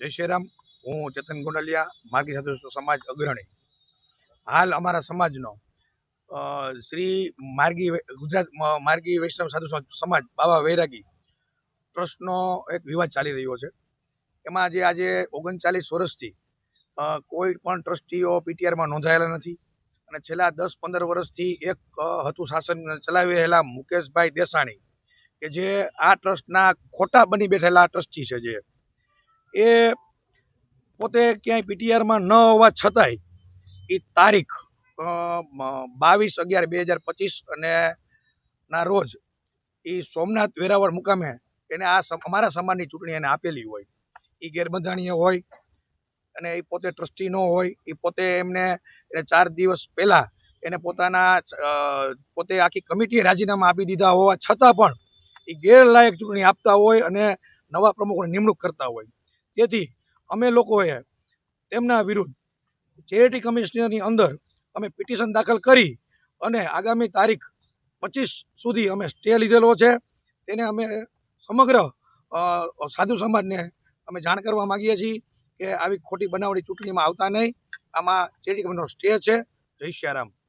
જય શ્રી રામ. હું ચેતન ગોંડલિયા માર્ગી સાધુ સમાજ અગ્રણી. હાલ અમારા સમાજનો શ્રી માર્ગી ગુજરાત માર્ગી વૈષ્ણવ સાધુ સમાજ, બાબા વૈરાગી, ટ્રસ્ટનો એક વિવાદ ચાલી રહ્યો છે. એમાં જે આજે ઓગણચાલીસ વર્ષથી કોઈ પણ ટ્રસ્ટીઓ પીટીઆરમાં નોંધાયેલા નથી. અને છેલ્લા દસ પંદર વર્ષથી એક હતું શાસન ચલાવી રહેલા મુકેશભાઈ દેસાણી, કે જે આ ટ્રસ્ટના ખોટા બની બેઠેલા ટ્રસ્ટી છે જે. એ પોતે ક્યાંય પીટીઆરમાં ન હોવા છતાંય એ તારીખ બાવીસ અગિયાર બે હજાર પચીસ અને ના રોજ એ સોમનાથ વેરાવળ મુકામે એને આ અમારા સમાજની ચૂંટણી એને આપેલી હોય. એ ગેરબંધાણીય હોય અને એ પોતે ટ્રસ્ટી ન હોય એ પોતે એમને, એને ચાર દિવસ પહેલાં એને પોતાના પોતે આખી કમિટીએ રાજીનામા આપી દીધા હોવા છતાં પણ એ ગેરલાયક ચૂંટણી આપતા હોય અને નવા પ્રમુખોની નિમણૂક કરતા હોય. તેથી અમે લોકોએ તેમના વિરુદ્ધ ચેરિટી કમિશનરની અંદર અમે પિટિશન દાખલ કરી અને આગામી તારીખ પચીસ સુધી અમે સ્ટે લીધેલો છે. તેને અમે સમગ્ર સાધુ સમાજને અમે જાણ કરવા માગીએ છીએ કે આવી ખોટી બનાવટી ચૂંટણીમાં આવતા નહીં. આમાં ચેરિટી કમિશનનો સ્ટે છે. જય શ્યારામ રામ.